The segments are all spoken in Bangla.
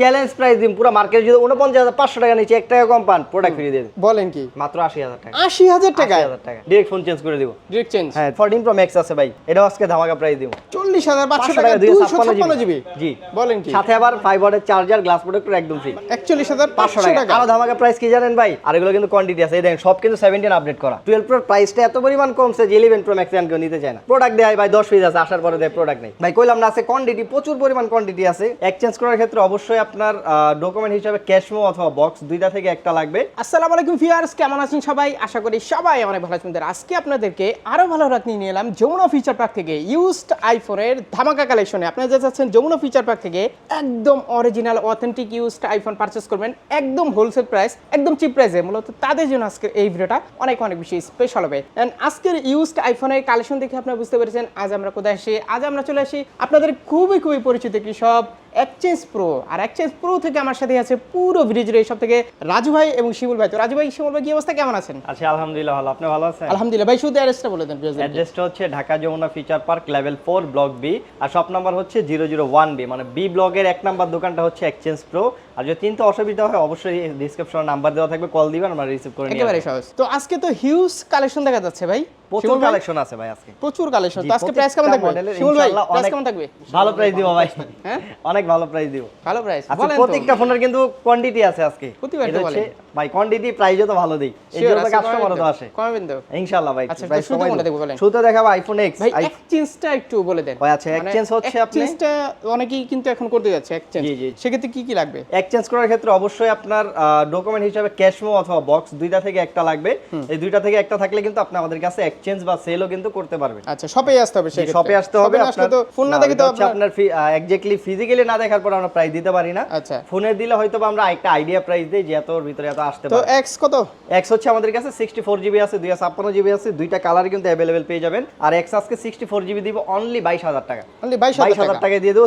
চ্যালেঞ্জ প্রাইস দিন পুরো মার্কেট যদি উনপঞ্চাশ হাজার পাঁচশো টাকা নিচে এক টাকা কম পান প্রোডাক্ট ফ্রি দিয়ে বলেন কি? মাত্র আশি হাজার টাকা। আশি হাজার টাকা? টাকা। ডিরেক্ট ফোন চেঞ্জ করে দিব। ডিরেক্ট চেঞ্জ হ্যাঁ ফোরটিন প্রো ম্যাক্স আছে ভাই। এটাও আজকে ধামাকা প্রাইস দিব। চল্লিশ হাজার পাঁচশো টাকা দুইশো ছাপ্পান্ন জিবি। জি। বলেন কি? সাথে আবার ওয়াটের চার্জার গ্লাস প্রোডাক্টর একদম ফ্রি একচল্লিশ হাজার পাঁচশো টাকা। আরও ধামাকা প্রাইস কি জানেন ভাই? আর এগুলো কিন্তু কোয়ান্টিটি আছে। এই দেখেন সব কিন্তু সেভেন্টিন আপডেট করা। টুয়েলভ প্রো প্রাইসটা এত পরিমাণ কমছে যে ইলেভেন প্রো ম্যাক্স কেউ নিতে চায় না। প্রোডাক্ট দেয় ভাই দশ পিস আছে আসার পরে দেয় প্রোডাক্ট নেই। ভাই কইলাম না আছে কোয়ান্টিটি প্রচুর পরিমাণ কোয়ান্টিটি আছে। এক্সচেঞ্জ করার ক্ষেত্রে অবশ্যই আপনার ডকুমেন্ট হিসাবে ক্যাশমো অথবা বক্স দুইটা থেকে একটা লাগবে। আসসালামু আলাইকুম ভিউয়ার্স কেমন আছেন সবাই? আশা করি সবাই অনেক ভালো আছেন। আজকে আপনাদেরকে আরও ভালো রাত নিয়ে এলাম যমুনা ফিচার পার্ক থেকে ইউজড আইফোনের ধামাকা কালেকশনে আপনারা যা চাচ্ছেন যমুনা ফিচার পার্ক থেকে একদম original authentic used iPhone purchase করবেন, একদম হোলসেল প্রাইস একদম চিপ প্রাইসে মূলত তাদের জন্য আজকের এই ভিডিওটা অনেক অনেক বেশি স্পেশাল হবে। And আজকের ইউজড আইফোনের কালেকশন দেখে আপনারা বুঝতে পেরেছেন, আজ আমরা কোথায় আসি? আজ আমরা চলে আসি আপনাদের খুবই খুবই পরিচিত একটি সব এক্সচেঞ্জ প্রো আর এক্সচেঞ্জ প্রো থেকে আমার সাথে আছে পুরো ব্রিজের এই সব থেকে রাজু ভাই এবং শিমুল ভাই। তো রাজু ভাই শিমুল ভাই কি অবস্থা? কেমন আছেন? আচ্ছা আলহামদুলিল্লাহ ভালো। আপনি ভালো আছেন? আলহামদুলিল্লাহ। ভাই শুধু অ্যাড্রেসটা বলে দেন। অ্যাড্রেসটা হচ্ছে Dhaka Jamuna future park level four block B আর শপ নাম্বার হচ্ছে জিরো জিরো ওয়ান বি মানে বি ব্লকের এক নাম্বার দোকানটা হচ্ছে এক্সচেঞ্জ প্রো আর যদি চিন্তা অসুবিধা হয় অবশ্যই ডিসক্রিপশনে নাম্বার দেওয়া থাকবে। কল দিবেন আমরা রিসিভ করে নিয়ে একেবারে সহজ। তো আজকে তো হিউজ কালেকশন দেখা যাচ্ছে ভাই। প্রচুর কালেকশন আছে ভাই আজকে। প্রচুর কালেকশন তো আজকে প্রাইস কেমন থাকবে? শিমুল ভাই প্রাইস কেমন থাকবে? ভালো প্রাইস দিব ভাই। হ্যাঁ? অনেক ভালো প্রাইস দিব। ভালো প্রাইস আচ্ছা প্রত্যেকটা ফোনের কিন্তু কোয়ান্টিটি আছে আজকে। এটা হচ্ছে। ভাই কোয়ান্টিটি প্রাইসও তো ভালো দেই এই জন্য কাস্টমারও তো আসে। কমাবেন তো ইনশাআল্লাহ ভাই আচ্ছা, প্রাইস কমাই দেব। বলেন? শুরুতে দেখাবো আইফোন এক্স ভাই এক্সচেঞ্জটা একটু বলে দেন। ও আচ্ছা, exchange হচ্ছে আপনি- এক্সচেঞ্জটা অনেকেই কিন্তু এখন করতে যাচ্ছে এক্সচেঞ্জ জি, জি। সেক্ষেত্রে কি কি লাগবে? এক্সচেঞ্জ করার ক্ষেত্রে অবশ্যই আপনার ডকুমেন্ট হিসাবে ক্যাশমো অথবা বক্স দুইটা থেকে একটা লাগবে। এই দুইটা থেকে একটা থাকলে কিন্তু আপনি আমাদের কাছে এক্সচেঞ্জ বা সেলও কিন্তু করতে পারবেন। আচ্ছা শপে আসতে হবে সেক্ষেত্রে। শপে আসতে হবে। আপনার তো ফোন না দেখে তো আপনার এক্স্যাক্টলি ফিজিক্যালি না দেখার পর আমরা প্রাইস দিতে পারি না। আচ্ছা। ফোনে দিলে হয়তো বা আমরা একটা আইডিয়া প্রাইস দিই যে এত ভিতরে এত আসতে তো এক্স কত? এক্স হচ্ছে আমাদের কাছে জিবি আছে জিবি আছে দুইটা কালার কিন্তু অ্যাভেলেবেল পেয়ে যাবেন। আর এক্স আজকে জিবি দিব অনলি বাইশ হাজার টাকা। অনলি বাইশ বাইশ হাজার হাজার টাকা দিয়ে দেবো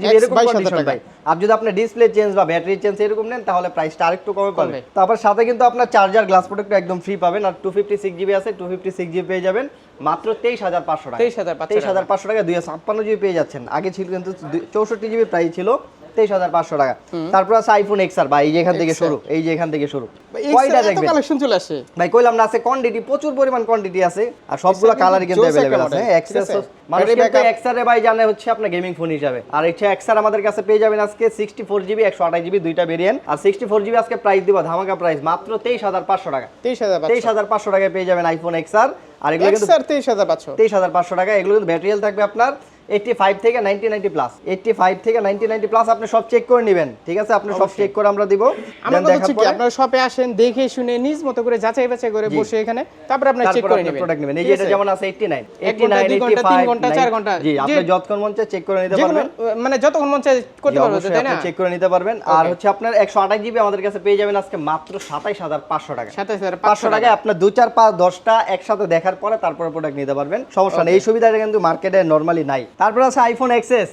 জিবি এরকম কন্ডিশন ভাই। আর যদি আপনি ডিসপ্লে চেঞ্জ বা ব্যাটারি চেঞ্জ এরকম নেন তাহলে প্রাইসটা আরেকটু কমে পাবে। তারপর সাথে কিন্তু আপনার চার্জার গ্লাস প্রোডাক্ট একদম ফ্রি পাবেন। আর টু ফিফটি সিক্স জিবি আছে টু ফিফটি সিক্স জিবি পেয়ে যাবেন। মাত্র তেইশ হাজার পাঁচশো টাকা। 23,500 তেইশ হাজার পাঁচশো টাকা দুই ছাপ্পান্ন জিবি পেয়ে যাচ্ছেন। আগে ছিল কিন্তু চৌষট্টি জিবি প্রাইস ছিল। তেইশ হাজার পাঁচশো টাকা তারপর আছে আইফোন এক্স আর ভাই এই যে এখান থেকে XR শুরু এই যে এখান থেকে শুরু X কয়টা এর এত দেখবেন কালেকশন চলে আসে ভাই কইলাম না আছে কোয়ান্টিটি প্রচুর পরিমাণ কোয়ান্টিটি আছে আর সবগুলো কিন্তু কালারই কিন্তু জোস একটা अवेलेबल আছে model, হ্যাঁ ঠিক এক্সেস আছে? মানুষ Battery কিন্তু backup- এক্সারে ভাই জানে হচ্ছে আপনার গেমিং ফোন হিসাবে আর হচ্ছে এক্সার আমাদের কাছে পেয়ে যাবেন আজকে সিক্সটি ফোর জিবি একশো আঠাশ জিবি দুইটা ভেরিয়েন্ট আর সিক্সটি ফোর জিবি আজকে প্রাইস দিব ধামাকা প্রাইস মাত্র তেইশ হাজার পাঁচশো টাকা তেইশ হাজার তেইশ হাজার পাঁচশো টাকায় পেয়ে যাবেন আইফোন এক্সার আর এগুলো কিন্তু তেইশ হাজার পাঁচশো। তেইশ হাজার পাঁচশো টাকা। এগুলো কিন্তু ব্যাটারিয়াল থাকবে আপনার এইটটি ফাইভ থেকে ninety ninety plus eighty five থেকে নাইনটি নাইনটি প্লাস আপনি সব চেক করে নেবেন ঠিক আছে? আপনি সব চেক করে আমরা দিব। আপনারা শপে আসেন দেখে শুনে নিজ মতো করে যাচাই বাছাই করে বসে এখানে তারপরে আপনারা চেক করে নেবেন। প্রোডাক্ট নেবেন। এই ঠিক যে এটা যেমন আছে 89 এক ঘণ্টা, 89 দুই ঘণ্টা, তিন ঘণ্টা, চার ঘণ্টা। জি আপনি যতক্ষণ মন চায় চেক করে নিতে পারবেন। মানে যতক্ষণ মন চায় করতে জি, পারবে তো, অবশ্যই তাই না? চেক করে নিতে পারবেন। আর হচ্ছে আপনার 128 জিবি আমাদের কাছে পেয়ে যাবেন আজকে মাত্র 27500 টাকা। সাতাশ হাজার 500 টাকায় আপনার দু চার পাঁচ দশটা একসাথে দেখার পরে তারপরে প্রোডাক্ট নিতে পারবেন। সমস্যা নেই। এই সুবিধাটা কিন্তু মার্কেটে নর্মালি নাই। তারপর আছে আইফোন এক্সএস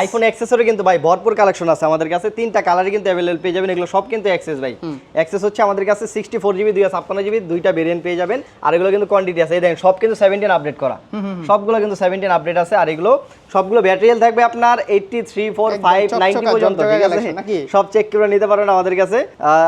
আইফোন কিন্তু ভাই ভরপুর কালেকশন আছে আমাদের কাছে। তিনটা কালারই কিন্তু অ্যাভেলেবল পেয়ে যাবেন। এগুলো সব কিন্তু এক্সেস ভাই। এক্সেস হচ্ছে আমাদের কাছে সিক্সটি ফোর জিবি দুই ছাপ্পান্ন জিবি দুইটা ভেরিয়েন্ট পেয়ে যাবেন। আর এগুলো কিন্তু কোয়ান্টিটি আছে। এই দেখেন সব কিন্তু সেভেন্টিন আপডেট করা। সবগুলো কিন্তু সেভেন্টিন আপডেট আছে। আর এগুলো সবগুলো ব্যাটারিয়াল থাকবে আপনার eighty three four five ninety পর্যন্ত ঠিক আছে? সব চেক করে নিতে পারবেন আমাদের কাছে।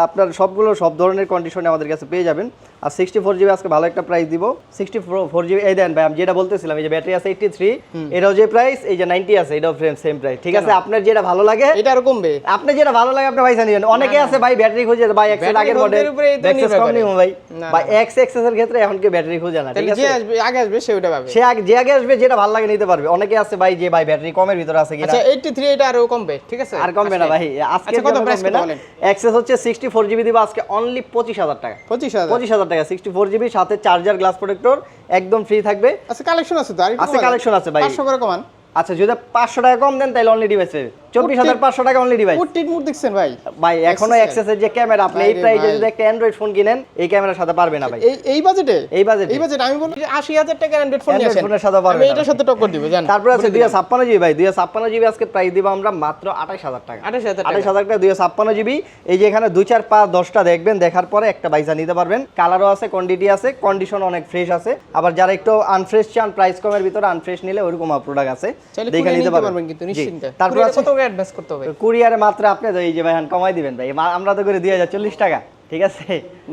আপনার সবগুলো সব ধরনের কন্ডিশনে আমাদের কাছে পেয়ে যাবেন। আর সিক্সটি ফোর জিবি আজকে ভালো একটা প্রাইস দিব। সিক্সটি ফোর জিবি এই দেন ভাই আমি যেটা বলতেছিলাম এই যে ব্যাটারি আছে এইটটি থ্রি এটাও যে প্রাইস এই যে নাইনটি আছে এটাও ফ্রেম সেম প্রাইস ঠিক আছে? আপনার যেটা ভালো লাগে এটা আরও কমবে। আপনি যেটা ভালো লাগে আপনি পয়সা নিবেন অনেকে আছে ভাই ব্যাটারি খুঁজে ভাই এক্সেল আগের মডেল এক্সেস কম ভাই। না। এক্স এক্সেস এর ক্ষেত্রে এখন কি ব্যাটারি খুঁজে না ঠিক আছে? যে আসবে আগে আসবে সে ওটা পাবে। সে আগে যে আগে আসবে যেটা ভালো লাগে নিতে পারবে। অনেকে আছে ভাই যে ভাই ব্যাটারি কমের ভিতরে আছে কিনা আচ্ছা 83 এটা আরও কমবে ঠিক আছে? আর কমবে না ভাই আজকে আচ্ছা কত প্রাইস বলেন? এক্সেস হচ্ছে সিক্সটি ফোর জিবি দিব আজকে অনলি পঁচিশ হাজার টাকা। 25000 পঁচিশ হাজার টাকা সিক্সটি ফোর জিবি সাথে চার্জার গ্লাস প্রোটেক্টর একদম ফ্রি থাকবে। আচ্ছা কালেকশন আছে তো আর আছে কালেকশন আছে ভাই। 500 করে কমান। আচ্ছা যদি পাঁচশো টাকা কম দেন তাহলে অনলি ডিভাইস পাবে চব্বিশ হাজার পাঁচশো টাকা অনলি ডিভাইস মুড দেখছেন ভাই? ভাই এখনও অ্যাক্সেসের যে ক্যামেরা আপনি এই প্রাইসে যদি একটা অ্যান্ড্রয়েড ফোন কিনেন এই ক্যামেরার সাথে পারবে না ভাই। এই এই বাজেটে এই বাজেটে এই বাজেট আমি বলি 80000 টাকা অ্যান্ড্রয়েড ফোন ফোনের সাথে পারবে আমি এটার সাথে টক্কর দিব জান তারপর আছে দুই ছাপ্পান্ন জিবি ভাই। দুই ছাপ্পান্ন জিবি আজকে প্রাইস দিব আমরা মাত্র আঠাশ হাজার টাকা। 28000 টাকা। আঠাশ হাজার টাকা দুই ছাপ্পান্ন জিবি এই যে এখানে দুই চার পাঁচ দশটা দেখবেন দেখার পরে একটা বাইসা নিতে পারবেন। কালারও আছে কোয়ান্টিটি আছে কন্ডিশন অনেক ফ্রেশ আছে। আবার যারা একটু আনফ্রেশ চান প্রাইস কমের ভিতরে আনফ্রেশ নিলে ওইরকম প্রোডাক্ট আছে। দেখে নিতে পারবেন। কিন্তু নিশ্চিন্তে। তারপর আছে করে অ্যাডভান্স করতে হবে। কুরিয়ারে মাত্র আপনি তো এই যে ভাই কমাই দিবেন ভাই আমরা তো করে দুই হাজার চল্লিশ টাকা ঠিক আছে?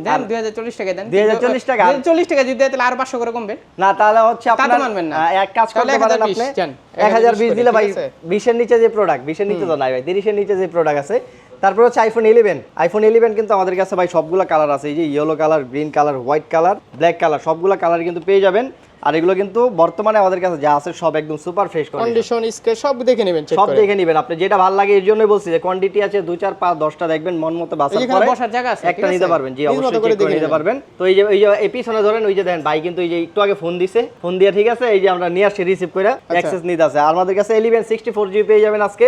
দেন দুই হাজার চল্লিশ টাকা দেন। 2040 টাকা। চল্লিশ টাকা যদি দেয় তাহলে আর পাঁচশো করে কমবে। না তাহলে হচ্ছে তা তো আপনার মানবেন না। এক কাজ তাহলে করতে পারেন 1020 আপনি। এক হাজার বিশ 1020 দিলে ভাই ঠিক আছে? বিশের নিচে যে প্রোডাক্ট বিশের নিচে তো নাই ভাই তিরিশের নিচে যে প্রোডাক্ট আছে তারপর হচ্ছে আইফোন ইলেভেন আইফোন ইলেভেন কিন্তু আমাদের কাছে ভাই সবগুলো কালার আছে এই যে yellow colour green colour white colour black colour সবগুলো কালার কিন্তু পেয়ে যাবেন। আর এগুলো কিন্তু বর্তমানে আমাদের কাছে যা আছে সব একদম সুপার ফ্রেশ কন্ডিশন স্কেচ সব দেখে নেবেন সব দেখে নেবেন। আপনি যেটা ভালো লাগে এর জন্যই বলছি যে কোয়ান্টিটি আছে দুই চার পাঁচ দশটা দেখবেন মন মতো যেখানে পরে বসার জায়গা আছে, একটা নিতে পারবেন। জি অবশ্যই করে করে নিতে পারবেন। তো এই যে এই যে এই পিছনে ধরেন ওই যে দেখেন ভাই কিন্তু এই যে একটু আগে ফোন দিছে। ফোন দিয়ে ঠিক আছে এই যে আমরা নিয়ে আসছি রিসিভ করে আচ্ছা। অ্যাক্সেস নিতে আছে। আর আমাদের কাছে ইলেভেন সিক্সটি ফোর জিবি পেয়ে যাবেন আজকে।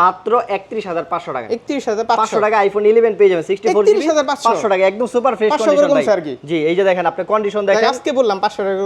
মাত্র একত্রিশ হাজার পাঁচশো টাকা। একত্রিশ হাজার পাঁচশো। পাঁচশো টাকা আইফোন ইলেভেন পেয়ে যাবেন সিক্সটি ফোর 31,500 পাঁচশো। টাকা একদম সুপার ফ্রেশ কন্ডিশন আর কি। জি এই যে দেখেন আপনি কন্ডিশন দেখেন। আজকে বললাম পাঁচশো টাকা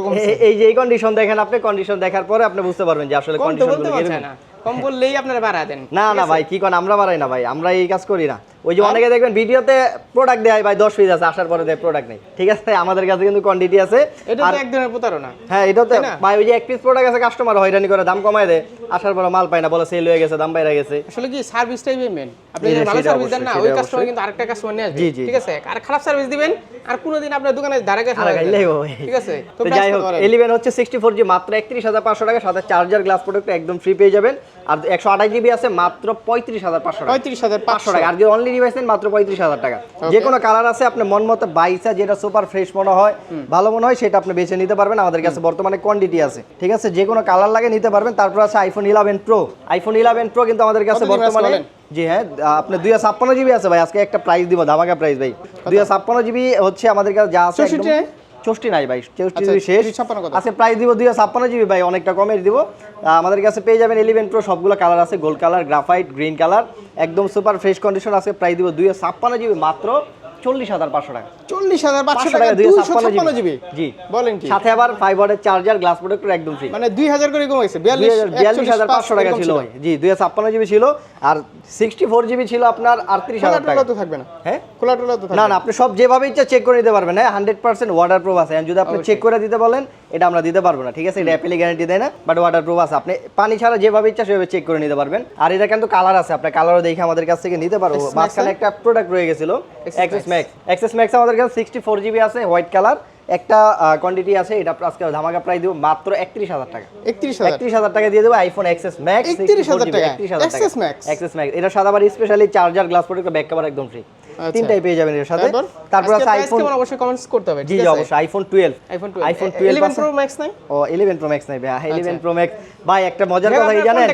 এই যে এই কন্ডিশন দেখেন আপনি কন্ডিশন দেখার পরে আপনি বুঝতে পারবেন যে আসলে কম কন্ডিশন বলতে না। কম বললেই আপনারা বাড়া দেন। না না ভাই কি কোন আমরা বাড়াই না ভাই আমরা এই কাজ করি না। ওই যে অনেকে দেখবেন ভিডিওতে প্রোডাক্ট দেয় ভাই দশ পিস আছে আসার পরে দেয় প্রোডাক্ট নেই। ঠিক আছে? আমাদের কাছে কিন্তু কোয়ান্টিটি আছে। এটা তো এক ধরনের প্রতারণা। হ্যাঁ এটাও তো ভাই ওই যে এক পিস প্রোডাক্ট আছে কাস্টমার হয়রানি করে দাম কমায় দেয়। আসার পরে মাল পায় না বলে সেল হয়ে গেছে দাম বাইরে গেছে। আসলে কি সার্ভিসটাই মেন আপনি যদি ভালো সার্ভিস দেন না ওই কাস্টমার কিন্তু আরেকটা কাস্টমার নিয়ে আসবে। ঠিক আছে? আর খারাপ সার্ভিস দিবেন আর কোনোদিন আপনার দোকানে খাইলেই হবে। ঠিক আছে? তো যাই হোক? এলিভেন হচ্ছে সিক্সটি ফোর জি মাত্র একত্রিশ হাজার পাঁচশো টাকা সাথে চার্জার গ্লাস প্রোডাক্ট একদম ফ্রি পেয়ে যাবেন। আর একশো আঠাশ জিবি আছে মাত্র পঁয়ত্রিশ হাজার পাঁচশো টাকা। পঁয়ত্রিশ হাজার পাঁচশো। টাকা। আর যদি অনলি ডিভাইস নেন মাত্র পঁয়ত্রিশ হাজার টাকা। যে কোনো কালার আছে আপনি মন মতো বাইসা যেটা সুপার ফ্রেশ মনে হয় ভালো মনে হয় সেটা আপনি বেছে নিতে পারবেন। আমাদের কাছে বর্তমানে কোয়ান্টিটি আছে। ঠিক আছে? যে কোনো কালার লাগে নিতে পারবেন। তারপর আছে iPhone eleven pro iPhone eleven pro কিন্তু আমাদের কাছে বর্তমানে জি হ্যাঁ আপনি দুই হাজার ছাপ্পান্ন জিবি আছে ভাই। আজকে একটা প্রাইস দিব ধামাকা প্রাইস ভাই। দুই হাজার ছাপ্পান্ন জিবি হচ্ছে আমাদের কাছে যা আছে একদম- নাই ভাই চৌষট্টি আচ্ছা, শেষ। 256 কত? আজকে প্রাইস দিব দুই ছাপ্পান্ন জিবি ভাই অনেকটা কমের দিব। আমাদের কাছে পেয়ে যাবেন ইলেভেন প্রো সবগুলো কালার আছে gold colour graphite green colour একদম সুপার ফ্রেশ কন্ডিশন আছে প্রাইস দিব দুই ছাপ্পান্ন জিবি মাত্র। চল্লিশ হাজার পাঁচশো টাকা। চল্লিশ হাজার পাঁচশো টাকা দুইশো ছাপ্পান্ন জিবি। জি। বলেন কি সাথে আবার ফাইবারের চার্জার গ্লাস প্রোডাক্টর একদম ফ্রি মানে দুই হাজার করে কমেছে বিয়াল্লিশ হাজার পাঁচশো টাকা ছিল ভাই। জি দুই ছাপ্পান্ন জিবি ছিল আর সিক্সটি ফোর জিবি ছিল আপনার আটত্রিশ হাজার টাকা। তো থাকবে না? হ্যাঁ? খোলা টোলা তো না না আপনি সব যেভাবে ইচ্ছা চেক করে নিতে পারবেন হ্যাঁ? হান্ড্রেড পার্সেন্ট ওয়াটার প্রুফ আছে যদি আপনি চেক করে দিতে বলেন এটা আমরা দিতে পারব না ঠিক আছে? এটা অ্যাপেলে গ্যারান্টি দেয় না বাট ওয়াটার প্রুফ আছে। আপনি পানি ছাড়া যেভাবে ইচ্ছা সেভাবে চেক করে নিতে পারবেন। আর এটা কিন্তু কালার আছে আপনার কালারও দেখে আমাদের কাছ থেকে নিতে পারব মাঝখানে একটা প্রোডাক্ট রয়ে গেছিল অ্যাক্সেস ম্যাক্স অ্যাক্সেস ম্যাক্স আমাদের কাছে সিক্সটি ফোর জিবি আছে হোয়াইট কালার একটা কোয়ান্টিটি আছে এটা আজকে ধামাকা প্রায় দিব মাত্র একত্রিশ হাজার টাকা। একত্রিশ হাজার। একত্রিশ হাজার টাকা দিয়ে দেবো আইফোন এক্সেস ম্যাক্স 31,000 টাকা। XS Max? এক্সএস ম্যাক্স এটা সাদা আবার specially charger glass product back cover একদম ফ্রি। তিনটাই পেয়ে যাবেন এর সাথে। তারপর? আছে আইফোন অবশ্যই কমেন্টস করতে হবে জি অবশ্যই iPhone twelve iPhone iPhone 12 11 pro max নাই? ও ইলেভেন প্রো ম্যাক্স নাই ভাই ইলেভেন আচ্ছা। প্রো ম্যাক্স ভাই একটা মজার কথা কি জানেন?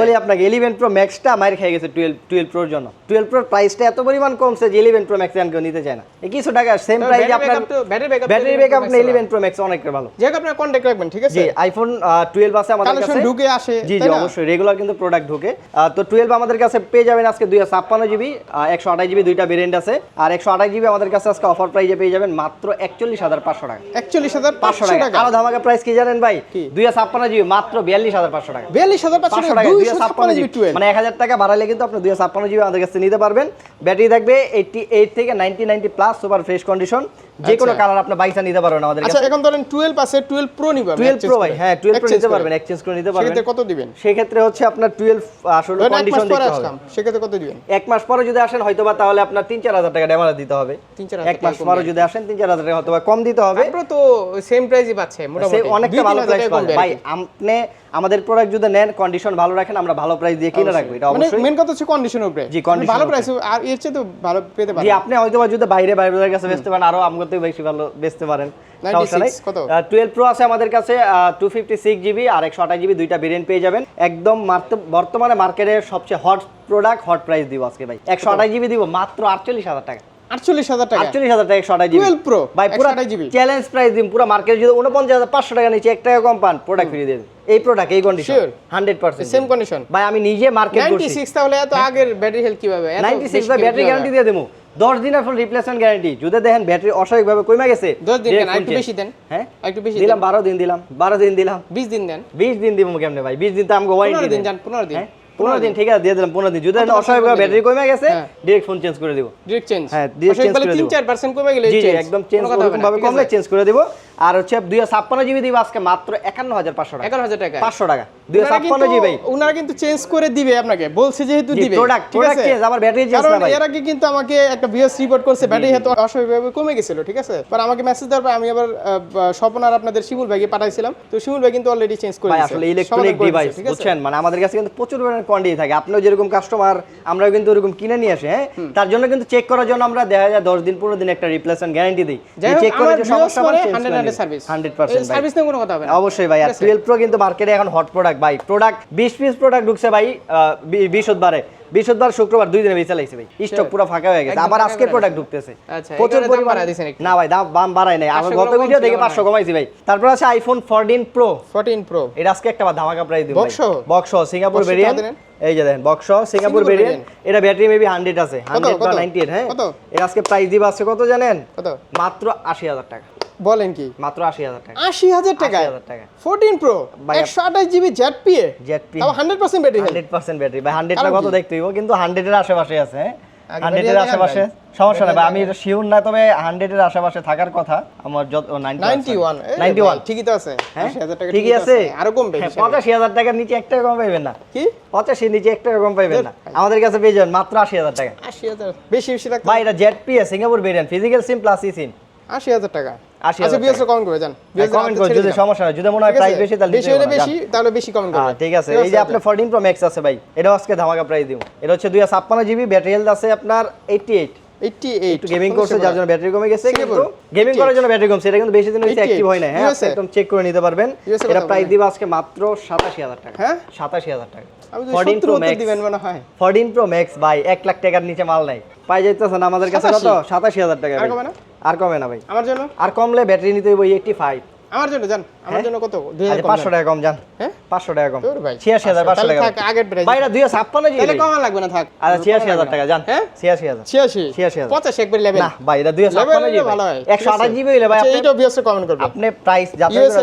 বলি আপনাকে ইলেভেন প্রো ম্যাক্সটা মায়ের খেয়ে গেছে টুয়েলভ টুয়েলভ প্রোর জন্য। টুয়েলভ প্রোর প্রাইসটা এত পরিমাণ কমছে যে ইলেভেন প্রো ম্যাক্স কেউ নিতে চায় না। এই কিছু টাকা সেম প্রাইস আপনার ব্যাটারি ব্যাকআপ Pro Max না এর ইলেভেন প্রো ম্যাক্স অনেক ভালো। যেহেতু আপনার কন্ট্যাক্ট রাখবেন ঠিক আছে? জি আইফোন টুয়েলভ আছে আমাদের কাছে। ঢুকে আসে, জি জি অবশ্যই রেগুলার কিন্তু প্রোডাক্ট ঢুকে। তো টুয়েলভ আমাদের কাছে পেয়ে যাবেন আজকে দুই ছাপ্পান্ন জিবি একশো আঠাশ জিবি দুইটা ভেরিয়েন্ট আছে আর একশো আঠাশ জিবি আমাদের কাছে আজকে অফার প্রাইজে পেয়ে যাবেন মাত্র একচল্লিশ হাজার পাঁচশো টাকা। একচল্লিশ হাজার পাঁচশো টাকা। আরও ধামাকা প্রাইস কি জানেন ভাই? দুই ছাপ্পান্ন জিবি মাত্র বিয়াল্লিশ হাজার পাঁচশো টাকা। বিয়াল্লিশ হাজার পাঁচশো টাকা দুই ছাপ্পান্ন জিবি মানে এক হাজার টাকা বাড়ালে কিন্তু আপনি দুই ছাপ্পান্ন জিবি আমাদের কাছে নিতে পারবেন। ব্যাটারি থাকবে এইটটি এইট থেকে ninety ninety plus super fresh condition যে কোনো। কালার আপনি বাইসা নিতে পারবেন আমাদের আচ্ছা এখন ধরেন টুয়েলভ আছে টুয়েলভ প্রো নিবেন টুয়েলভ প্রো ভাই হ্যাঁ টুয়েলভ প্রো নিতে পারবেন এক্সচেঞ্জ করে নিতে পারবেন। সেক্ষেত্রে কত দিবেন? সেক্ষেত্রে হচ্ছে আপনার টুয়েলভ আসলে এক মাস কন্ডিশন পরে দেখতে হবে। সেক্ষেত্রে কত দিবেন? এক মাস পরে যদি আসেন হয়তোবা তাহলে আপনার তিন চার হাজার টাকা দিতে হবে। তিন চার এক মাস পরে যদি আসেন তিন চার হাজার টাকা হয়তো কম দিতে হবে। আমরা তো সেম প্রাইসই পাচ্ছে মোটামুটি। অনেকটা ভালো প্রাইস ভাই আপনি আমাদের প্রোডাক্ট যদি নেন কন্ডিশন ভালো রাখেন আমরা ভালো প্রাইস দিয়ে কিনে রাখব এটা মানে অবশ্যই। মেন কথা হচ্ছে কন্ডিশনের উপরে। জি, কন্ডিশন ভালো প্রাইস আর এর চেয়ে তো ভালো পেতে জি আপনি হয়তো যদি বাইরে বাইরে কাছে বেচতে পারেন আরও আমগো বেশি ভালো বেচতে পারেন। 96 সমস্যা নাই কত? টুয়েলভ প্রো আছে আমাদের কাছে টু ফিফটি সিক্স জিবি আর একশো আঠাশ জিবি দুইটা ভেরিয়েন্ট পেয়ে যাবেন। একদম বর্তমানে মার্কেটের সবচেয়ে হট প্রোডাক্ট হট প্রাইস দিব আজকে ভাই। একশো আঠাশ জিবি দিব মাত্র আটচল্লিশ হাজার টাকা। আটচল্লিশ হাজার টাকা। আটচল্লিশ হাজার টাকা একশো আঠাশ জিবি 12 Pro, ভাই পুরো 128 চ্যালেঞ্জ প্রাইস দিন পুরো মার্কেট যদি উনপঞ্চাশ হাজার পাঁচশো টাকা নিচে এক টাকা কম পান প্রোডাক্ট ফিরিয়ে দেবেন এই প্রোডাক্ট এই কন্ডিশন সেম ভাই আমি নিজে মার্কেট করছি। সিক্স তাহলে এত আগের ব্যাটারি হেলথ কীভাবে? এত নাইনটি সিক্স বেশি ভাই ব্যাটারি গ্যারান্টি দিয়ে দেবো। দশ দিনের ফুল রিপ্লেসমেন্ট গ্যারান্টি যদি দেখেন ব্যাটারি অস্বাভাবিকভাবে কমে গেছে দিন বেশি দেন। হ্যাঁ? একটু বেশি দিলাম বারো দিন দিলাম বারো দিন দিলাম। বিশ দিন দেন। বিশ দিন দিব কেমনে ভাই? বিশ দিন তো ওয়ারেন্টি দিন দিন। হ্যাঁ? পনেরো দিন ঠিক আছে দিয়ে দিলাম পনেরো দিন। যদি এটা কত অস্বাভাবিকভাবে ব্যাটারি কমে গেছে ডাইরেক্ট ডিরেক্ট ফোন চেঞ্জ করে দিব। ডিরেক্ট চেঞ্জ হ্যাঁ, ডাইরেক্ট চেঞ্জ করে দেবো। চার পার্সেন্ট কমে গেলে জি জি একদম চেঞ্জ ভাবে কমলে চেঞ্জ করে দিব। আর হচ্ছে দুই ছাপ্পান্ন জিবি দিব আজকে মাত্র একান্ন হাজার পাঁচশো টাকা। এগারো হাজার টাকা। পাঁচশো টাকা। ওনারা কিন্তু- ওনারা কিন্তু চেঞ্জ করে দিবে আপনাকে বলছে যেহেতু দিবে। product- ঠিক product আবার battery change না ভাই। এর আগে কিন্তু আমাকে একটা ভিএস রিপোর্ট করছে ব্যাটারি হয়তো অস্বাভাবিকভাবে কমে গেছিল ঠিক আছে? পর আমাকে মেসেজ দেওয়ার পর আমি আবার আহ, আপনাদের শিমুল ভাইকে পাঠাইছিলাম। তো শিমুল ভাই কিন্তু অলরেডি চেঞ্জ করে দিয়েছে আসলে ইলেকট্রনিক ডিভাইস দিয়েছে, ঠিক আছে? বুঝছেন? মানে আমাদের কাছে কিন্তু প্রচুর পরিমাণে কোয়ান্টিটি থাকে। আপনিও যেরকম কাস্টমার আমরাও কিন্তু ওরকম কিনে নিয়ে আসি হ্যাঁ? তার জন্য কিন্তু চেক করার জন্য আমরা দেখা যায় দশ দিন পনেরো দিন একটা রিপ্লেসমেন্ট গ্যারান্টি দিই। চেক করে যে সমস্যা 100 সার্ভিস নিয়ে কোনো কথা হবে না। অবশ্যই ভাই আর প্রো কিন্তু মার্কেটে এখন হট প্রোডাক্ট ভাই। প্রোডাক্ট বিশ পিস প্রোডাক্ট ঢুকছে ভাই বৃহস্পতিবারে। বৃহস্পতিবার শুক্রবার দুই দিনে বেঁচে লাগছে ভাই। স্টক পুরো ফাঁকা হয়ে গেছে। আবার ফাঁকা আজকের প্রোডাক্ট ঢুকতেছে। আচ্ছা, প্রচুর পরিমাণে। না ভাই দাম দাম বাড়ায় নাই। আমার গত ভিডিও দেখে পাঁচশো। কমাইছি ভাই। তারপর আছে আইফোন ফোরটিন প্রো 14 প্রো এটা আজকে একটা ধামাকা প্রাইস দিব বক্স সিঙ্গাপুর ভেরিয়েন্ট এই যে দেখেন বক্স সিঙ্গাপুর ভেরিয়েন্ট এটা ব্যাটারি মেবি হান্ড্রেড আছে। হান্ড্রেড বা কত? নাইনটি এইট হ্যাঁ? কত? এটা আজকে প্রাইস দিব আছে কত জানেন? কত? মাত্র আশি হাজার টাকা। বলেন কি? মাত্র আশি হাজার টাকা। আশি হাজার টাকা? 80,000 টাকা। 14 প্রো ভাই, একশো আঠাশ GB Z PA Z P তাও hundred percent battery hundred percent battery ভাই হান্ড্রেডটা কারণ কত? দেখতে হইব? কিন্তু হান্ড্রেডের আশেপাশে আছে হ্যাঁ? আগে হান্ড্রেডের আশেপাশে সমস্যা নাই ভাই। আমি এটা শিওর না তবে হান্ড্রেডের আশেপাশে থাকার কথা। আমার যত নাইনটি 91 নাইনটি ওয়ান ঠিকই তো আছে। হ্যাঁ? 80,000 টাকা ঠিকই আছে? আরও কমবে হ্যাঁ, হিসাবে। পঁচাশি হাজার টাকার নিচে এক টাকা কম পাইবেন না। কি? পঁচাশি নিচে এক টাকা কম পাইবেন না। আমাদের কাছে পেয়ে যাবেন মাত্র আশি হাজার টাকা। আশি হাজার। বেশি বেশি লাগতো? ভাই এটা Z PS Singapore variant physical SIM plus e SIM আশি হাজার টাকা। 80,000 আচ্ছা বিএস কমেন্ট করে যান কমেন্ট করে যদি সমস্যা হয় যদি মনে হয় প্রাইস বেশি তাহলে বেশি হলে বেশি তাহলে বেশি কমেন্ট হ্যাঁ ঠিক আছে। এই যে আপনার ফোরটিন প্রো ম্যাক্স আছে ভাই এটাও আজকে ধামাকা প্রাইস দিব। এটা হচ্ছে দুই ছাপ্পান্ন জিবি ব্যাটারি হেলথ আছে আপনার এইটি এইট 88 গেমিং করছে যার জন্য ব্যাটারি কমে গেছে কিন্তু গেমিং করার জন্য ব্যাটারি কমছে এটা কিন্তু বেশি দিন হয়েছে 88 অ্যাক্টিভ হয় না হ্যাঁ একদম চেক করে নিতে পারবেন। এটা প্রাইস দিব আজকে মাত্র সাতাশি হাজার টাকা। হ্যাঁ? সাতাশি হাজার টাকা। 14 সত্তর Pro দিবেন মনে হয়। ফোরটিন প্রো ম্যাক্স ভাই এক লাখ টাকার নিচে মাল নাই। পাই যাইতেছেন আমাদের কাছে কত? 87 সাতাশি হাজার টাকা আর কমে না? আর কমে না ভাই। আমার জন্য? আর কমলে ব্যাটারি নিতে হইব এইটটি ফাইভ আমার জন্য জান আমার জন্য কত? দুই হাজার আচ্ছা। টাকা কম যান হ্যাঁ? পাঁচশো টাকা কম। ছিয়াশি হাজার পাঁচশো টাকা আগের price। ভাই এটা দুই ছাপ্পান্ন জিবি তাহলে কমা লাগবে না থাক। আচ্ছা ছিয়াশি হাজার টাকা যান। হ্যাঁ? ছিয়াশি হাজার। ছিয়াশি। ছিয়াশি হাজার। পঁচাশি একবার লেভেল না ভাই এটা দুই ছাপ্পান্ন জিবি ভালো হয়। একশো আঠাশ জিবি হইলে ভাই আচ্ছা, কমেন্ট আপনি প্রাইস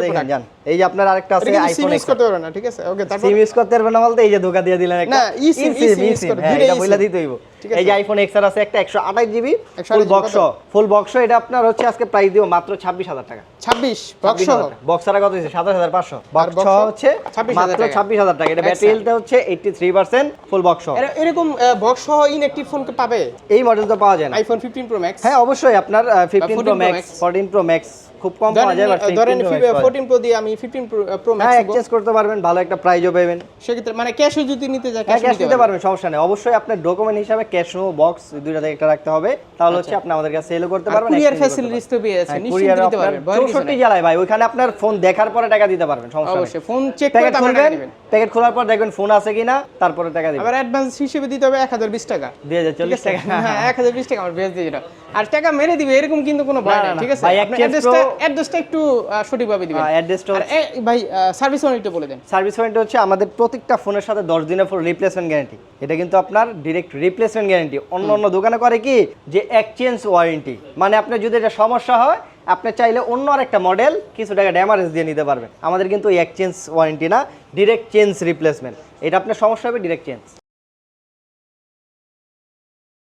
দেখেন। এই যে আপনার আরেকটা আছে আইফোন ইউজ করতে পারবে না ঠিক আছে? ওকে তারপর সিম ইউজ করতে পারবেন না বলতে এই যে ধোকা দিয়ে দিলেন একটা না, হ্যাঁ, দুইটাই এটা বইলা দিতে হইব। এই যে আইফোন এক্স আর আছে একটা একশো আঠাশ GB full box full box এটা আপনার হচ্ছে আজকে প্রাইস দিব মাত্র ছাব্বিশ হাজার টাকা। ছাব্বিশ বক্স বক্সারা কত হচ্ছে সাতাশ হাজার পাঁচশো। বক্স হচ্ছে 26,000 মাত্র টাকা। ছাব্বিশ হাজার টাকা। এটা ব্যাটারি হেলথ হচ্ছে eighty three percent full box এরকম বক্স সহ ইনঅ্যাক্টিভ ফোন পাবে? এই মডেল তো পাওয়া যায় না। আইফোন ফিফটিন প্রো ম্যাক্স হ্যাঁ অবশ্যই আপনার fifteen 14 pro max Max। Fourteen pro max খুব কম পাওয়া যায় বাট ধরেন ফোরটিন প্রো দিয়ে আমি ফিফটিন প্রো হ্যাঁ ম্যাক্স এক্সচেঞ্জ করতে পারবেন ভালো একটা প্রাইজও পাবেন। সেক্ষেত্রে মানে ক্যাশও যদি নিতে যায় হ্যাঁ ক্যাশ ক্যাশ নিতে পারবেন। সমস্যা নেই। অবশ্যই আপনার ডকুমেন্ট হিসাবে ক্যাশ ও বক্স দুইটা থেকে একটা রাখতে হবে। তাহলে হচ্ছে আপনি আমাদের কাছে সেলও করতে পারবেন কুরিয়ার ফ্যাসিলিটিস তো পেয়ে আছে। হ্যাঁ, নিশ্চিন্তে courier পারবেন 64 জেলায় ভাই ওইখানে আপনার ফোন দেখার পরে টাকা দিতে পারবেন সমস্যা নেই। অবশ্যই ফোন চেক করে প্যাকেট টাকা দিবেন। প্যাকেট খোলার পর দেখবেন ফোন আছে কিনা তারপরে টাকা দিবেন। আবার অ্যাডভান্স হিসেবে দিতে হবে এক হাজার বিশ টাকা। দুই হাজার ঠিক চল্লিশ আছে? টাকা হ্যাঁ এক হাজার বিশ টাকা আমার বেশ দিয়ে। আর টাকা মেরে দিবে এরকম কিন্তু কোনো ভয় নাই ঠিক আছে? অ্যাড্রেসটা অ্যাড্রেসটা একটু সঠিকভাবে দিবেন। address টা আর ভাই সার্ভিস বলে দেন। সার্ভিস ওয়ারেন্টি হচ্ছে আমাদের প্রত্যেকটা ফোনের সাথে দশ দিনের ফুল রিপ্লেসমেন্ট গ্যারান্টি এটা কিন্তু আপনার ডিরেক্ট রিপ্লেসমেন্ট গ্যারান্টি অন্য অন্য দোকানে করে কি? যে এক্সচেঞ্জ ওয়ারেন্টি মানে আপনার যদি এটা সমস্যা হয় আপনি চাইলে অন্য আরেকটা মডেল কিছু টাকা ড্যামারেজ দিয়ে নিতে পারবেন। আমাদের কিন্তু এক্সচেঞ্জ ওয়ারেন্টি না ডিরেক্ট চেঞ্জ রিপ্লেসমেন্ট এটা আপনার সমস্যা হবে ডিরেক্ট চেঞ্জ